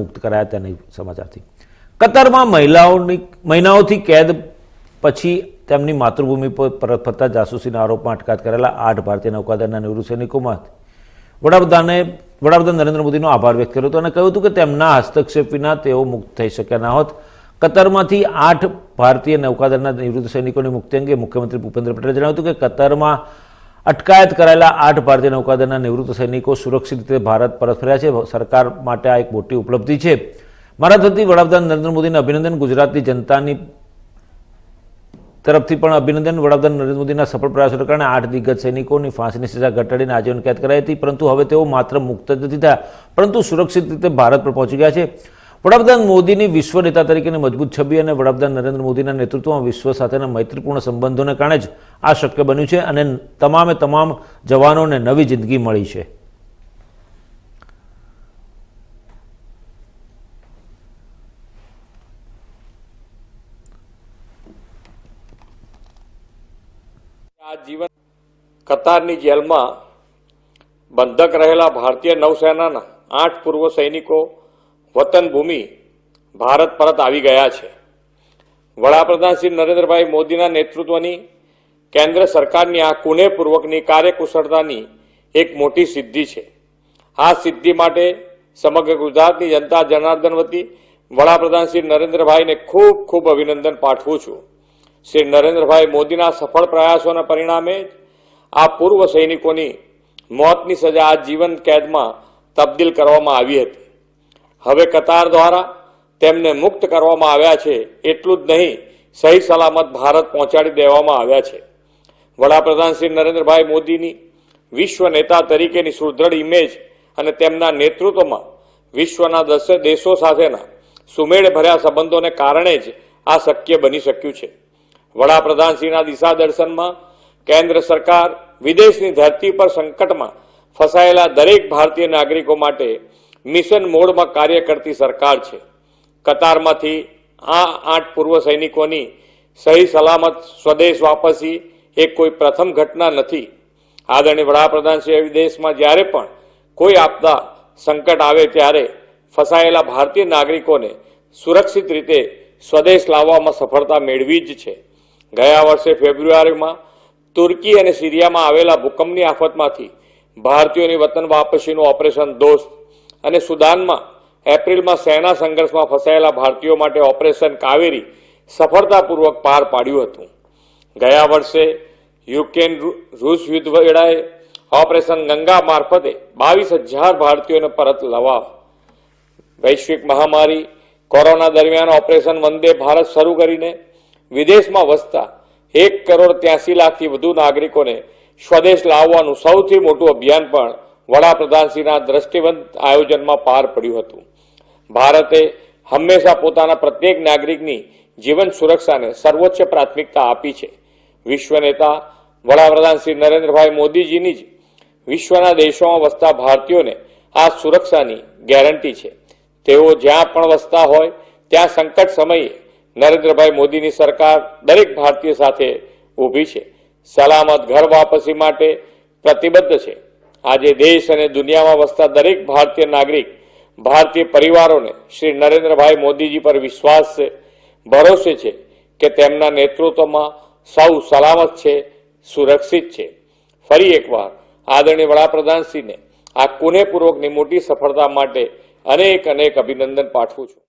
મુક્ત કરાયા તેની સમાચારથી. કતારમાં મહિલાઓની, મહિનાઓથી કેદ પછી તેમની માતૃભૂમિ પર પરત ફરતા જાસૂસીના આરોપમાં અટકાયત કરેલા આઠ ભારતીય નૌકાદળના નિવૃત્ત સૈનિકોમાં વડાપ્રધાને, વડાપ્રધાન નરેન્દ્ર મોદીનો આભાર વ્યક્ત કર્યો હતો અને કહ્યું હતું કે તેમના હસ્તક્ષેપ વિના તેઓ મુક્ત થઈ શક્યા ન હોત. કતરમાંથી આઠ ભારતીય નૌકાદળના નિવૃત્ત સૈનિકોની મુક્તિ અંગે મુખ્યમંત્રી ભૂપેન્દ્ર પટેલે જણાવ્યું હતું કે કતરમાં અટકાયત કરાયેલા આઠ ભારતીય નૌકાદળના નિવૃત્ત સૈનિકો સુરક્ષિત રીતે ભારત પરત ફર્યા છે. સરકાર માટે આ એક મોટી ઉપલબ્ધિ છે. મારા થતી વડાપ્રધાન નરેન્દ્ર મોદીને અભિનંદન. ગુજરાતની જનતાની તરફથી પણ અભિનંદન. વડાપ્રધાન નરેન્દ્ર મોદીના સફળ પ્રયાસોને કારણે આઠ દિગ્ગજ સૈનિકોની ફાંસીની સજા ઘટાડીને આજીવન કેદ કરાઈ હતી, પરંતુ હવે તેઓ માત્ર મુક્ત નથી થયા, પરંતુ સુરક્ષિત રીતે ભારત પર પહોંચી ગયા છે. વડાપ્રધાન મોદીની વિશ્વ નેતા તરીકેની મજબૂત છબી અને વડાપ્રધાન નરેન્દ્ર મોદીના નેતૃત્વમાં વિશ્વ સાથેના મૈત્રીપૂર્ણ સંબંધોને કારણે જ આ શક્ય બન્યું છે અને તમામે તમામ જવાનોને નવી જિંદગી મળી છે. જીવન કતારની જેલમાં બંધક રહેલા ભારતીય નૌસેનાના આઠ પૂર્વ સૈનિકો વતન ભૂમિ ભારત પરત આવી ગયા છે. વડાપ્રધાન શ્રી નરેન્દ્રભાઈ મોદીના નેતૃત્વની કેન્દ્ર સરકારની આ કુનેપૂર્વકની કાર્યકુશળતાની એક મોટી સિદ્ધિ છે. આ સિદ્ધિ માટે સમગ્ર ગુજરાતની જનતા જનાર્દન વતી વડાપ્રધાન શ્રી નરેન્દ્રભાઈને ખૂબ ખૂબ અભિનંદન પાઠવું છું. શ્રી નરેન્દ્રભાઈ મોદીના સફળ પ્રયાસોના પરિણામે જ આ પૂર્વ સૈનિકોની મોતની સજા આ જીવન કેદમાં તબદીલ કરવામાં આવી હતી. હવે કતાર દ્વારા તેમને મુક્ત કરવામાં આવ્યા છે, એટલું જ નહીં, સહી સલામત ભારત પહોંચાડી દેવામાં આવ્યા છે. વડાપ્રધાન શ્રી નરેન્દ્રભાઈ મોદીની વિશ્વ નેતા તરીકેની સુદૃઢ ઇમેજ અને તેમના નેતૃત્વમાં વિશ્વના દસ દેશો સાથેના સુમેળ ભર્યા સંબંધોને કારણે જ આ શક્ય બની શક્યું છે. વડાપ્રધાનશ્રીના દિશા દર્શનમાં કેન્દ્ર સરકાર વિદેશની ધરતી પર સંકટમાં ફસાયેલા દરેક ભારતીય નાગરિકો માટે મિશન મોડમાં કાર્ય કરતી સરકાર છે. કતારમાંથી આ આઠ પૂર્વ સૈનિકોની સહી સલામત સ્વદેશ વાપસી એ કોઈ પ્રથમ ઘટના નથી. આદરણીય વડાપ્રધાન શ્રી વિદેશમાં જ્યારે પણ કોઈ આપદા સંકટ આવે ત્યારે ફસાયેલા ભારતીય નાગરિકોને સુરક્ષિત રીતે સ્વદેશ લાવવામાં સફળતા મેળવી જ છે. ગયા વર્ષે ફેબ્રુઆરીમાં તુર્કી અને સિરિયામાં આવેલા ભૂકંપની આફતમાંથી ભારતીયોની વતન વાપસીનું ઓપરેશન દોસ્ત અને સુદાનમાં એપ્રિલમાં સેના સંઘર્ષમાં ફસાયેલા ભારતીયો માટે ઓપરેશન કાવેરી સફળતાપૂર્વક પાર પાડ્યું હતું. ગયા વર્ષે યુક્રેન રૂસ યુદ્ધ વેળાએ ઓપરેશન ગંગા મારફતે બાવીસ હજાર ભારતીયોને પરત લવા વૈશ્વિક મહામારી કોરોના દરમિયાન ઓપરેશન વંદે ભારત શરૂ કરીને વિદેશમાં વસતા એક કરોડ ત્યાસી લાખથી વધુ નાગરિકોને સ્વદેશ લાવવાનું સૌથી મોટું અભિયાન પણ વડાપ્રધાનશ્રીના દ્રષ્ટિવંત આયોજનમાં પાર પડ્યું હતું. ભારતે હંમેશા પોતાના પ્રત્યેક નાગરિકની જીવન સુરક્ષાને સર્વોચ્ચ પ્રાથમિકતા આપી છે. વિશ્વ નેતા વડાપ્રધાન શ્રી નરેન્દ્રભાઈ મોદીજીની જ વિશ્વના દેશોમાં વસતા ભારતીયોને આ સુરક્ષાની ગેરંટી છે. તેઓ જ્યાં પણ વસતા હોય, ત્યાં સંકટ સમયે નરેન્દ્રભાઈ મોદીની સરકાર દરેક ભારતીય સાથે ઊભી છે. સલામત ઘર વાપસી માટે પ્રતિબદ્ધ છે. આજે દેશ અને દુનિયામાં વસતા દરેક ભારતીય નાગરિક, ભારતીય પરિવારોને શ્રી નરેન્દ્રભાઈ મોદીજી પર વિશ્વાસ છે, ભરોસે છે કે તેમના નેતૃત્વમાં સૌ સલામત છે, સુરક્ષિત છે. ફરી એકવાર આદરણીય વડાપ્રધાનશ્રીને આ કુનેપૂર્વકની મોટી સફળતા માટે અનેક અનેક અભિનંદન પાઠવું છું.